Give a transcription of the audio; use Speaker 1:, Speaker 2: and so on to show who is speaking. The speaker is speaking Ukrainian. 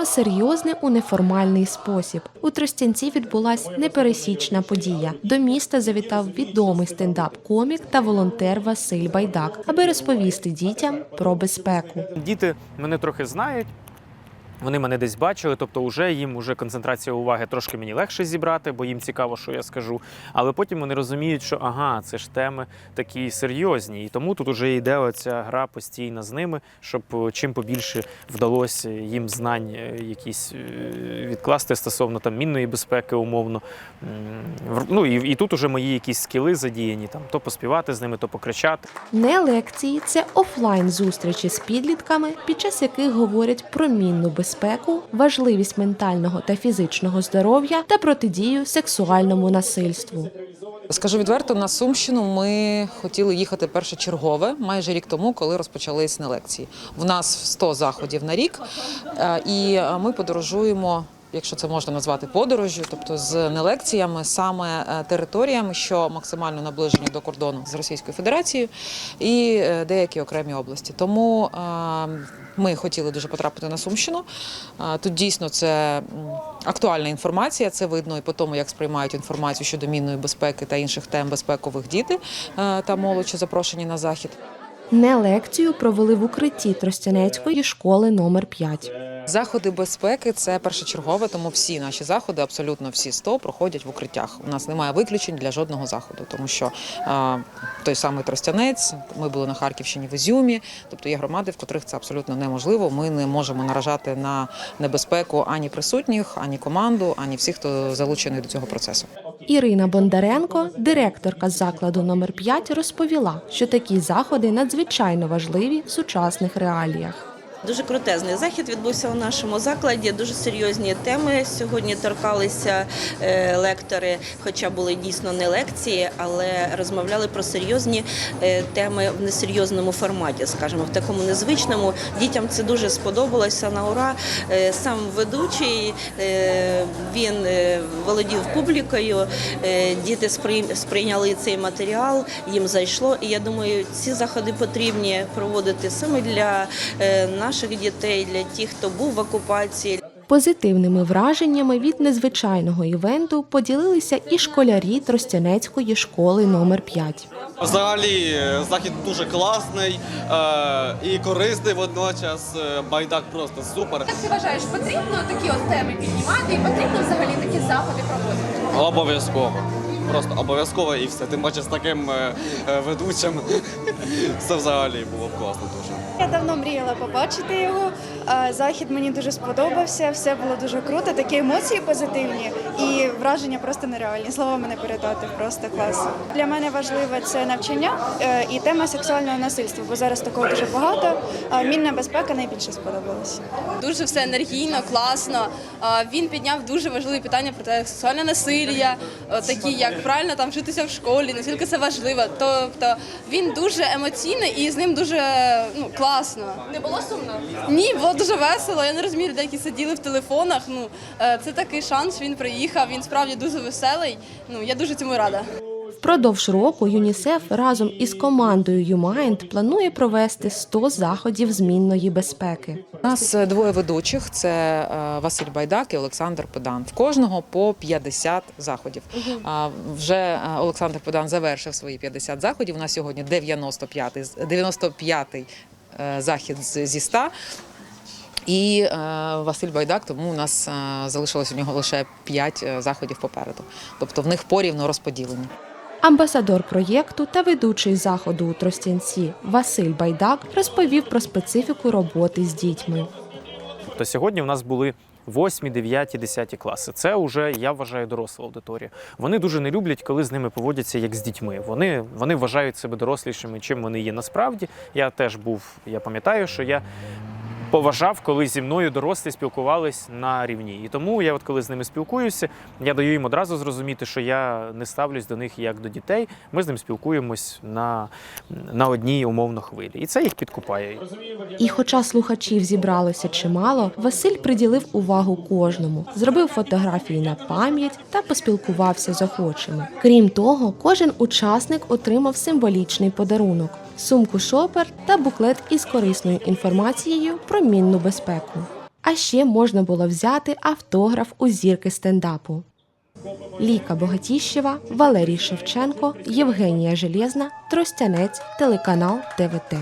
Speaker 1: Про серйозне у неформальний спосіб у Тростянці відбулась непересічна подія. До міста завітав відомий стендап-комік та волонтер Василь Байдак, аби розповісти дітям про безпеку.
Speaker 2: Діти мене трохи знають. Вони мене десь бачили, тобто вже їм уже концентрація уваги трошки мені легше зібрати, бо їм цікаво, що я скажу. Але потім вони розуміють, що ага, це ж теми такі серйозні. І тому тут уже йде оця гра постійна з ними, щоб е, чим побільше вдалося їм знань е, якісь е, відкласти стосовно там мінної безпеки, умовно. Ну і, і тут уже мої якісь скіли задіяні, там то поспівати з ними, то покричати.
Speaker 1: Не лекції це офлайн зустрічі з підлітками, під час яких говорять про мінну безпеку, важливість ментального та фізичного здоров'я та протидію сексуальному насильству.
Speaker 3: Скажу відверто, на Сумщину ми хотіли їхати першочергове майже рік тому, коли розпочались на лекції. В нас 100 заходів на рік, е, і ми подорожуємо. Якщо це можна назвати подорожю, тобто з нелекціями, саме е, територіями, що максимально наближені до кордону з Російською Федерацією, і е, деякі окремі області. Тому е, ми хотіли дуже потрапити на Сумщину. Тут дійсно це актуальна інформація. Це видно і по тому, як сприймають інформацію щодо мінної безпеки та інших тем безпекових діти та молодь, запрошені на захід.
Speaker 1: Не лекцію провели в укритті Тростянецької школи номер 5.
Speaker 3: Заходи безпеки це першочергове, тому всі наші заходи, абсолютно всі 100, проходять в укриттях. У нас немає виключень для жодного заходу, тому що е, той самий Тростянець, ми були на Харківщині в Ізюмі, тобто є громади, в котрих це абсолютно неможливо. Ми не можемо наражати на небезпеку ані присутніх, ані команду, ані всіх, хто залучений до цього процесу.
Speaker 1: Ірина Бондаренко, директорка закладу номер 5 розповіла, що такі заходи надзвичайно важливі в сучасних реаліях.
Speaker 4: Дуже крутезний захід відбувся у нашому закладі. Дуже серйозні теми сьогодні торкалися е, лектори, хоча були дійсно не лекції, але розмовляли про серйозні е, теми в несерйозному форматі, скажімо, в такому незвичному. Дітям це дуже сподобалося на ура. Е, Сам ведучий він володів публікою. Діти сприй- сприйняли цей матеріал, їм зайшло. І я думаю, ці заходи потрібні проводити саме для е, наших дітей, для тих, хто був в окупації,
Speaker 1: Позитивними враженнями від незвичайного івенту поділилися і школярі Тростянецької школи номер 5.
Speaker 5: Взагалі е, захід дуже класний е, і корисний водночас. Е, Байдак просто супер.
Speaker 6: Як ти вважаєш, потрібно такі от теми піднімати і потрібно взагалі такі заходи проводити?
Speaker 5: Обов'язково. Просто обов'язково і все. Тим паче з таким е, е, ведучим. Це взагалі було б класно дуже.
Speaker 7: Я давно мріяла побачити його. Захід мені дуже сподобався, все було дуже круто, такі емоції позитивні і враження просто нереальні. Словами не передати, просто клас. Для мене важливе це навчання е, і тема сексуального насильства, бо зараз такого дуже багато. Мінна безпека найбільше сподобалася.
Speaker 6: Дуже все енергійно, класно. Він підняв дуже важливі питання про те, сексуальне насилля, такі як правильно там вчитися в школі, наскільки це важливо. Тобто він дуже емоційний і з ним дуже ну класно. Не було сумно? Ні, було дуже весело. Я не розумію людей, які сиділи в телефонах. Ну е, це такий шанс. Він приїхав. Він справді дуже веселий. Ну я дуже цьому рада.
Speaker 1: Впродовж року ЮНІСЕФ разом із командою ЮМайнд планує провести 100 заходів змінної безпеки.
Speaker 3: У нас двоє ведучих: це е, Василь Байдак і Олександр Педан. В кожного по 50 заходів. А Вже е, Олександр Педан завершив свої 50 заходів. У нас сьогодні 95-й з- 95-й е, захід зі 100. І е, Василь Байдак, тому у нас е, залишилось у нього лише 5 заходів попереду. Тобто в них порівно розподілені.
Speaker 1: Амбасадор проєкту та ведучий заходу у Тростянці Василь Байдак розповів про специфіку роботи з дітьми.
Speaker 2: Тобто сьогодні в нас були 8, 9, 10 класи. Це вже, я вважаю, доросла аудиторія. Вони дуже не люблять, коли з ними поводяться як з дітьми. Вони, вони вважають себе дорослішими, чим вони є насправді. Я теж був, я пам'ятаю, що я. Поважав, коли зі мною дорослі спілкувались на рівні. І тому я, от коли з ними спілкуюся, я даю їм одразу зрозуміти, що я не ставлюсь до них як до дітей. Ми з ним спілкуємось на, на одній умовно хвилі. І це їх підкупає.
Speaker 1: І хоча слухачів зібралося чимало, Василь приділив увагу кожному, зробив фотографії на пам'ять та поспілкувався з охочими. Крім того, кожен учасник отримав символічний подарунок сумку шопер та буклет із корисною інформацією про мінну безпеку. А ще можна було взяти автограф у зірки стендапу. Ліка Богатіщева, Валерій Шевченко, Євгенія Железна, Тростянець, телеканал ТВТ.